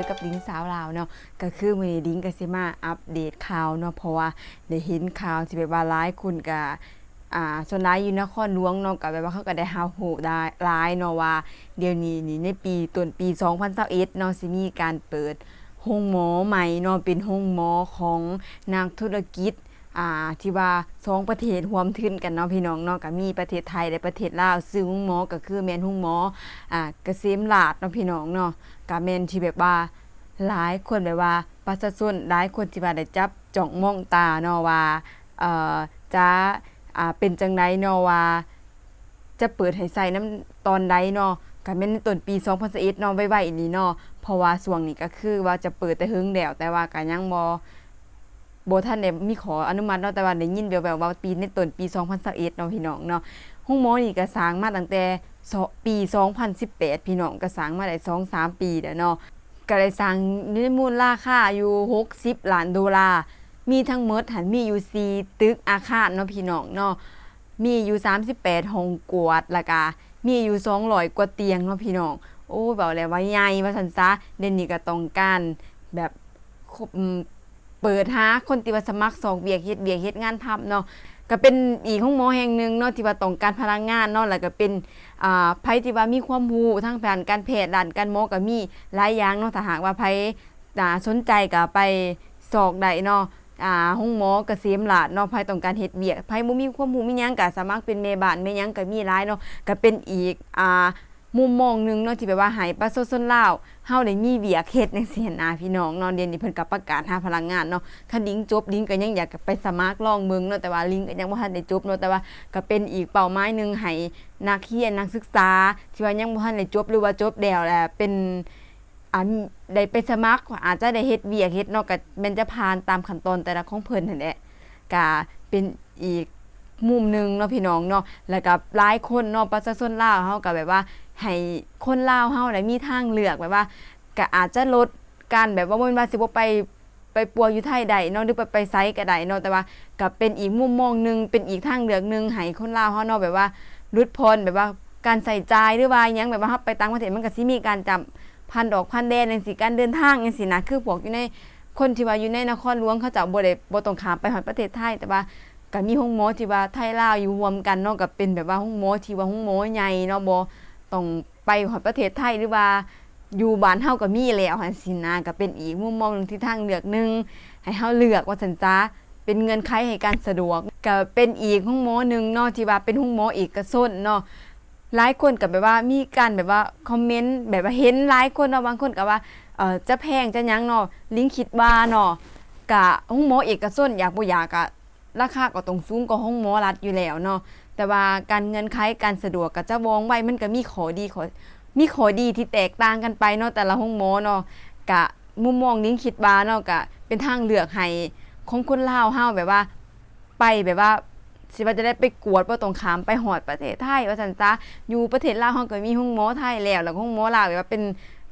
อกับลิงสาวลาวเนาะก็คือมื้อนี้ลิงก็สิมาอัปเดตข่าวเนาะเพราะว่าได้เห็นข่าวที่แบบว่าหลายคนก็อ่าส่วนหลายอยู่นครหลวงเนาะก็แบบว่าเขาก็ได้หาหูได้หลายเนาะว่าเดี๋ยวนี้นี่ในปีต้นปี 2021เนาะสิมีการเปิดโรงหมอใหม่เนาะเป็นโรงหมอของนักธุรกิจ อ่าที่ว่าสองประเทศร่วมทุนกันเนาะพี่น้องเนาะก็มีประเทศไทยและประเทศลาวซึ่งหุ้งหมอก็คือแมนหุ้งหมออ่าเกษมราชเนาะพี่น้องเนาะก็แมนที่แบบว่าหลายคนแบบว่าประชาชนหลายคนที่ว่าได้จับจ้องมองตาเนาะว่าเอ่อจะอ่าเป็นจังไดเนาะว่าจะเปิดให้ใส่น้ำตอนใดเนาะก็แม่นในต้นปี2021เนาะไว้ๆนี่เนาะเพราะว่าช่วงนี้ก็คือว่าจะเปิดแต่หึงแล้วแต่ว่าก็ยังบ่ บ่ทันได้มีขออนุมัติเนาะแต่ว่าได้ยินแว่วๆว่าปีในต้นปี 2021เนาะพี่น้องเนาะห้องหมอนี่ก็สร้างมาตั้งแต่สปี 2018 พี่น้องก็สร้างมาได้2-3 ปีแล้วเนาะก็ได้สร้างในมูลราคาอยู่ 60ล้านดอลลาร์มีทั้งหมดหันมีอยู่4ตึกอาคารเนาะพี่น้องเนาะมีอยู่ 38ห้องกวดล้วก็มีอยู่200กว่าเตียงเนาะพี่น้อง โอ้เว้าแล้วว่าใหญ่ว่าซั่นซะเดี๋ยวนี้ก็ต้องการแบบครบ เปิดหาคนที่ว่าสมัครสองเวียกเฮ็ดเวียกเฮ็ดงานทำเนาะก็เป็นอีกห้องหมอแห่งหนึ่งเนาะที่ว่าต้องการพลังงานเนาะแล้วก็เป็นอ่าไผที่ว่ามีความรู้ทางด้านการแพทย์ด้านการหมอก็มีหลายอย่างเนาะถ้าหากว่าไผอ่าสนใจก็ไปสอกได้เนาะอ่าห้องหมอเกษมราษฎร์เนาะไผต้องการเฮ็ดเวียกไผบ่มีความรู้มีหยังก็สามารถเป็นแม่บ้านแม่หยังก็มีหลายเนาะก็เป็นอีกอ่า มุมมองหนึงเนาะที่แบบว่าให้ประชาชนลาวเฮาได้มีเวียกเฮ็ดจังซี่นะพี่น้องเนาะเดี๋ยวนี้เพิ่นก็ประกาศหาพลังงานเนาะคันลิงจบลิงก็ยังอยากไปสมัครลองเบิ่งเนาะแต่ว่าลิงก็ยังบ่ทันได้จบเนาะแต่ว่าก็เป็นอีกเป้าหมายหนึงให้นักเรียนนักศึกษา ที่ว่ายังบ่ทันได้จบหรือว่าจบแล้วแหละเป็นอันได้ไปสมัครอาจจะได้เฮ็ดเวียกเฮ็ดเนาะก็แม่นจะผ่านตามขั้นตอนแต่ละของเพิ่นนั่นแหละก็เป็นอีก มุมหนึ่งเนาะพี่น้องเนาะแล้วก็หลายคนเนาะประชาชนลาวเฮาก็แบบว่าให้คนลาวเฮาได้มีทางเลือกแบบว่าก็อาจจะลดการแบบว่าบ่แม่นว่าสิบ่ไปไปปัวอยู่ไทยใดเนาะหรือไปไปไสก็ได้เนาะแต่ว่าก็เป็นอีกมุมมองหนึงเป็นอีกทางเลือกหนึงให้คนลาวเฮาเนาะแบบว่าลดพรแบบว่าการใส่ใจหรือว่าหยังแบบว่าเฮาไปต่างประเทศมันก็สิมีการจับพันดอกพันแดนจังซี่การเดินทางจังซี่นะคือพวกอยู่ในคนที่ว่าอยู่ในนครหลวงเขาจ้าบ่ได้บ่ต้องข้ามไปฮอดประเทศไทยแต่ว่า ก็มีห้องหมอที่ว่าไทยลาวอยู่รวมกันเนาะก็เป็นแบบว่าห้องหมอที่ว่าห้องหมอใหญ่เนาะบ่ต้องไปฮอดประเทศไทยหรือว่าอยู่บ้านเฮาก็มีแล้วหั่นสินะก็เป็นอีกมุมมองหนึงที่ทางเลือกหนึงให้เฮาเลือกว่าซั่นซะเป็นเงินไขให้การสะดวกก็เป็นอีกห้องหมอหนึงเนาะที่ว่าเป็นห้องหมอเอกชนเนาะหลายคนก็แบบว่ามีการแบบว่าคอมเมนต์แบบว่าเห็นหลายคนเนาะบางคนก็ว่าเอ่อจะแพงจะยังเนาะลิงคิดว่าเนาะกะห้องหมอเอกชนอยากบ่อยากกะ ราคาก็ต้องสูงกว่าห้องหมอรัฐอยู่แล้วเนาะแต่ว่าการเงินไขการสะดวกก็จะวองไว้มันก็มีข้อดีข้อมีข้อดีที่แตกต่างกันไปเนาะแต่ละห้องหมอเนาะกะมุมมองนิ้งคิดว่าเนาะกะเป็นทางเลือกให้ของคนลาวเฮาแบบว่า ไปแบบว่าสิว่าจะได้ไปกวดบ่ต้องขามไปหอดประเทศไทยว่าซั่นซะอยู่ประเทศลาวเฮาก็มีห้องหมอไทยแล้วแล้วห้องหมอลาวแบบว่าเป็น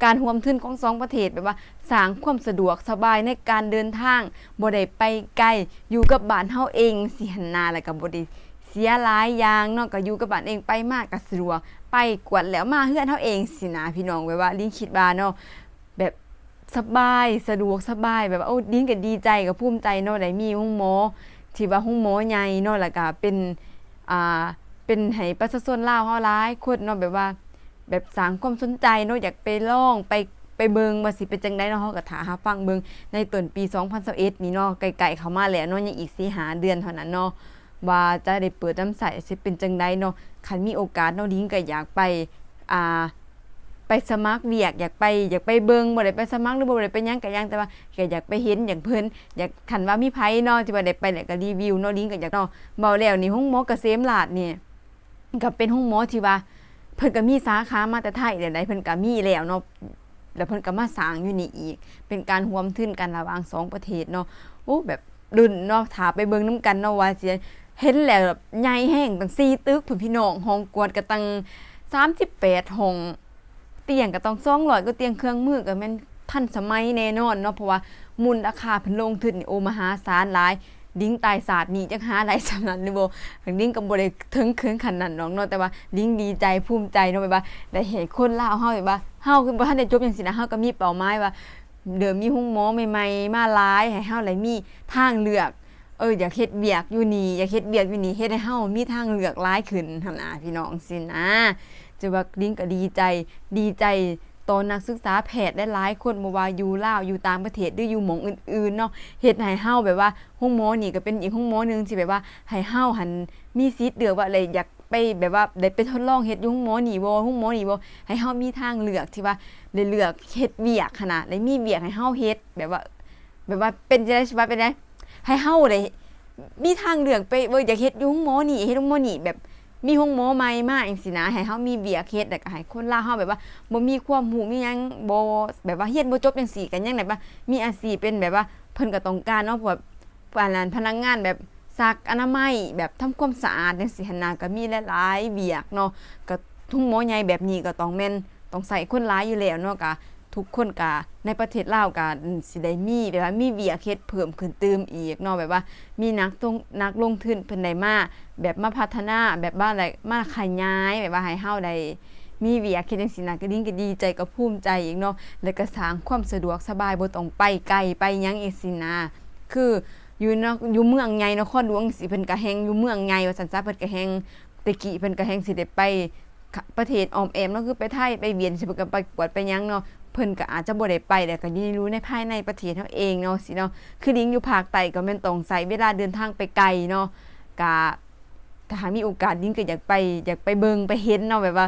การร่วมทุนของสองประเทศแบบว่าสร้างความสะดวกสบายในการเดินทางบ่ได้ไปไกลอยู่กับบ้านเฮาเองสิหันนาแล้วก็บ่ได้เสียหลายอย่างเนาะก็อยู่กับบ้านเองไปมากก็สะดวกไปกวดแล้วมาเฮือนเฮาเองสินะพี่น้องแบบว่าลิงคิดว่าเนาะแบบสบายสะดวกสบายแบบว่าโอ้ดิ้งก็ดีใจก็ภูมิใจเนาะได้มีห้องหมอที่ว่าห้องหมอใหญ่เนาะแล้วก็เป็นอ่าเป็นให้ประชาชนลาวเฮาหลายคนเนาะแบบว่า แบบสร้างความสนใจเนาะอยากไปล่องไปไปเบิงว่าสิเป็นจังไดเนาะเฮาก็ถาหาฟังเบิงในต้นปี 2021นี่เนาะไกลๆเข้ามาแล้วเนาะยังอีก4หาเดือนเท่านั้นเนาะว่าจะได้เปิดน้ำใสสิเป็นจังไดเนาะคันมีโอกาสเนาะดิ้งก็อยากไปอ่าไปสมัครเวียกอยากไปอยากไปเบิงบ่ได้ไปสมัครหรือบ่ได้ไปยังก็ยังแต่ว่าก็อยากไปเห็นอย่างเพิ่นอยากคันว่ามีไผเนาะที่ว่าได้ไปแล้วก็รีวิวเนาะลิงก์ก็อยากเนาะเบาแล้วนี่ห้องหมอเกษมราษฎร์นี่ก็เป็นห้องหมอที่ว่า เพิ่นก็มีสาขามาแต่ไทยแต่ใดเพิ่นก็มีแล้วเนาะแล้วเพิ่นก็มาสร้างอยู่นี่อีก เป็นการร่วมทุนกันระหว่างสองประเทศเนาะโอ้แบบรุ่นเนาะถ้าไปเบิ่งนํกันเนาะว่าสิเห็นแล้วแบบใหญ่แห้งตั้ง4ตึกพุ่นพี่น้องห้องกวดก็ตั้ง38ห้องเตียงก็ต้อง200ก็เตียงเครื่องมือก็แม่นทันสมัยแน่นอนเนาะเพราะว่ามูลราคาเพิ่นลงทุนนี่โอมหาศาลหลาย ลิงตายศาสตร์นี้จักหาได้สำนั้นหรือบ่ลิงก็บ่ได้ถึงคืนขนาดนั้นน้องเนาะแต่ว่าลิงดีใจภูมิใจเนาะแบบว่าได้เห็นคนลาวเฮาแบบว่าเฮาคือบ่ทันได้จบจังซี่นะเฮาก็มีเป้าหมายว่าเดิมมีหุ้งหมอใหม่ๆมาหลายให้เฮาได้มีทางเลือกเอออยากเฮ็ดเบียกอยู่นี่อยากเฮ็ดเบียกอยู่นี่เฮ็ดให้เฮามีทางเลือกหลายขึ้นหั่นนะพี่น้องสินะจะว่าลิงก็ดีใจดีใจ ตอนนักศึกษาแพทย์ได้หลายคนบ่ว่าอยู่ลาวอยู่ต่างประเทศหรืออยู่หม่องอื่นๆเนาะเฮ็ดให้เฮาแบบว่าห้องหมอนี่ก็เป็นอีกห้องหมอหนึงที่แบบว่าให้เฮาหันมีสิทธิ์เลือกว่าอะไรอยากไปแบบว่าได้ไปทดลองเฮ็ดอยู่ห้องหมอนี่บ่ห้องหมอนี่บ่ให้เฮามีทางเลือกที่ว่าได้เลือกเฮ็ดเวียกขนาดได้มีเวียกให้เฮาเฮ็ดแบบว่า แบบว่าเป็นจังได๋สิว่าเป็นไดให้เฮาได้มีทางเลือกไปเว้ยอยากเฮ็ดอยู่ห้องหมอนี่เฮ็ดห้องหมอนี่แบบ มีห้องหมอใหม่มาจังซี่นะให้เฮามีเวียกเฮ็ดแล้วก็ให้คนลาวเฮาแบบว่าบ่มีความรู้มีหยังบ่แบบว่าเรียนบ่จบจังซี่กันยังแบบว่า มีอาชีพเป็นแบบว่าเพิ่นก็ต้องการเนาะพวกฝ่านั้นพนักงานแบบซักอนามัยแบบทำความสะอาดจังซี่หั่นน่ะก็มีหลายๆเวียกเนาะก็ทุ่งหมอใหญ่แบบนี้ก็ต้องแม่นต้องใส่คนหลายอยู่แล้วเนาะก็ ทุกคนกะในประเทศลาวกะสิได้มีแบบว่ามีเวียเฮ็ดเพิ่มขึ้นเติมอีกเนาะแบบว่า มีนักตรงนักลงทุนเพิ่นได้มาแบบมาพัฒนาแบบว่าอะไรมาขยายแบบว่าให้เฮาได้มีเวียเฮ็ดจังซี่นะก็ยิ่งก็ดีใจก็ภูมิใจอีกเนาะแล้วก็สร้างความสะดวกสบายบ่ต้องไปไกลไปยังอีกสินะคืออยู่เนาะอยู่เมืองใหญ่นครหลวงสิเพิ่นก็แฮงอยู่เมืองใหญ่ว่าซั่นซะเพิ่นก็แฮงตะกี้เพิ่นก็แฮงสิได้ไปประเทศออมแอมเนาะคือไปไทยไปเวียนสิเพิ่นก็ไปกวดไปยังเนาะ พิ่นก็อาจจะบ่ได้ไปแต่ก็ยินรู้ในภายในประเทศเฮาเองเนาะสิเนาะคือลิงอยู่ภาคใต้ก็แม่นต้องใช้เวลาเดินทางไปไกลเนาะก็ถ้าหากมีโอกาสลิงก็อยากไปอยากไปเบิงไปเห็นเนาะแบบว่า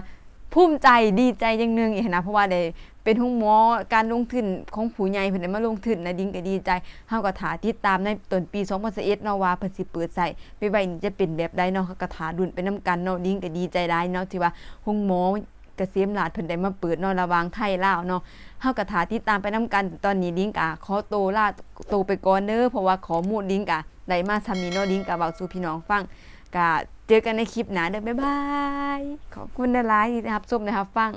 ภูมิใจดีใจอย่างหนึงอีกนะเพราะว่าได้เป็นห้องหมอการลงทุนของผู้ใหญ่เพิ่นได้มาลงทุนนะดิ้งก็ดีใจเฮาก็ถาติดตามในต้นปี2021เนาะว่าเพิ่นสิเปิดใส่ไปไว้นี่จะเป็นแบบใดเนาะก็ถาดุนไปนํกันเนาะดิ้งก็ดีใจได้เนาะที่ว่าห้องหมอ กษมราชเพิ่นได้มาเปิดเนาะระหว่างไทยลาวเนาะเฮากะถาติดตามไปนํกันตอนนี้ดิ้งกะขอโตลาโตไปก่อนเด้อเพราะว่าขอมูลดิ้งกะได้มาซ้ำนี้เนาะดิ้งกะเว้าสู่พี่น้องฟังกะเจอกันในคลิปหน้าเด้อบ๊ายบายขอบคุณหลายๆที่รับชมนะครับฟัง